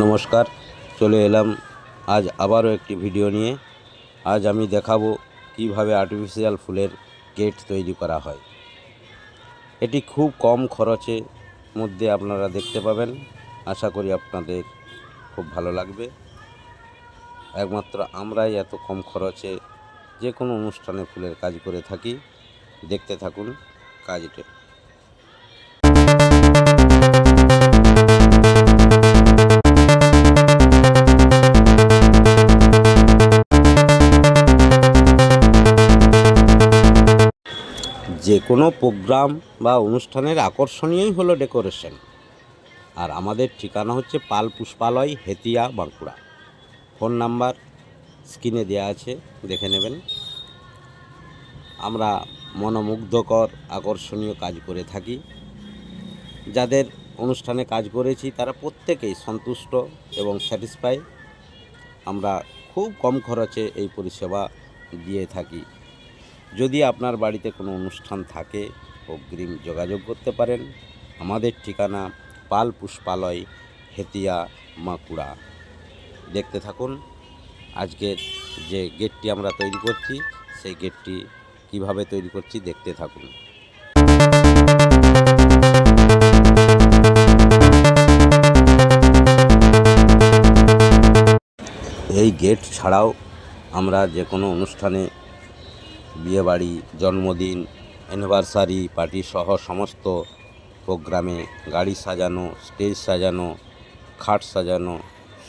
নমস্কার, চলে এলাম আজ আবারও একটি ভিডিও নিয়ে। আজ আমি দেখাবো কীভাবে আর্টিফিশিয়াল ফুলের গেট তৈরি করা হয়। এটি খুব কম খরচে মধ্যে আপনারা দেখতে পাবেন। আশা করি আপনাদের খুব ভালো লাগবে। একমাত্র আমরাই এত কম খরচে যে কোনো অনুষ্ঠানে ফুলের কাজ করে থাকি। দেখতে থাকুন কাজটি। যে কোনো প্রোগ্রাম বা অনুষ্ঠানের আকর্ষণীয়ই হলো ডেকোরেশন। আর আমাদের ঠিকানা হচ্ছে পাল পুষ্পালয়, হেতিয়া, বাঁকুড়া। ফোন নাম্বার স্ক্রিনে দেওয়া আছে, দেখে নেবেন। আমরা মনোমুগ্ধকর, আকর্ষণীয় কাজ করে থাকি। যাদের অনুষ্ঠানে কাজ করেছি, তারা প্রত্যেকেই সন্তুষ্ট এবং স্যাটিসফাই। আমরা খুব কম খরচে এই পরিষেবা দিয়ে থাকি। যদি আপনার বাড়িতে কোনো অনুষ্ঠান থাকে, অগ্রিম যোগাযোগ করতে পারেন। আমাদের ঠিকানা পাল পুষ্পালয়, হেতিয়া, মাকুড়া। দেখতে থাকুন, আজকের যে গেটটি আমরা তৈরি করছি, সেই গেটটি কীভাবে তৈরি করছি দেখতে থাকুন। এই গেট ছাড়াও আমরা যে কোনো অনুষ্ঠানে বিয়েবাড়ি, জন্মদিন অ্যানিভার্সারি পার্টি সহ সমস্ত প্রোগ্রামে গাড়ি সাজানো স্টেজ সাজানো, খাট সাজানো,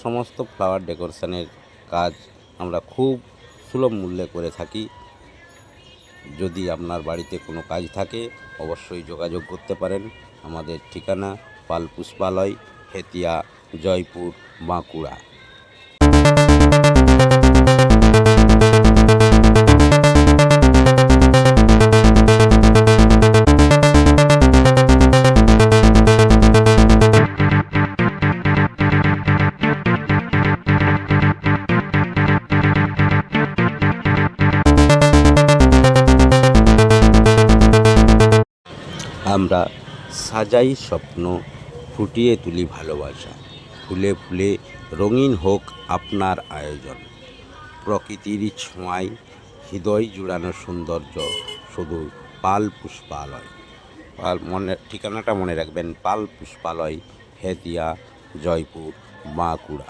সমস্ত ফ্লাওয়ার ডেকোরেশনের কাজ আমরা খুব সুলভ মূল্যে করে থাকি। যদি আপনার বাড়িতে কোনো কাজ থাকে, অবশ্যই যোগাযোগ করতে পারেন। আমাদের ঠিকানা পাল পুষ্পালয়, হেতিয়া, জয়পুর, বাঁকুড়া। আমরা সাজাই স্বপ্ন, ফুটিয়ে তুলি ভালোবাসা। ফুলে ফুলে রঙিন হোক আপনার আয়োজন। প্রকৃতির ছোঁয়ায় হৃদয় জুড়ানো সৌন্দর্য শুধু পাল পুষ্পালয়। পাল মনে, ঠিকানাটা মনে রাখবেন, পাল পুষ্পালয় হেতিয়া জয়পুর, বাঁকুড়া।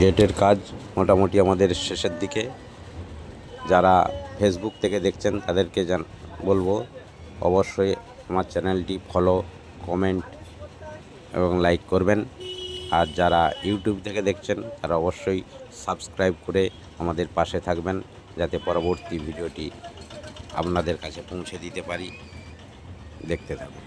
গেটের কাজ মোটামুটি আমাদের শেষের দিকে। যারা ফেসবুক থেকে দেখছেন, তাদেরকে জান, বলব, অবশ্যই আমার চ্যানেলটি ফলো কমেন্ট এবং লাইক করবেন। আর যারা ইউটিউব থেকে দেখছেন, তারা অবশ্যই সাবস্ক্রাইব করে আমাদের পাশে থাকবেন, যাতে পরবর্তী ভিডিওটি আপনাদের কাছে পৌঁছে দিতে পারি। দেখতে থাকুন।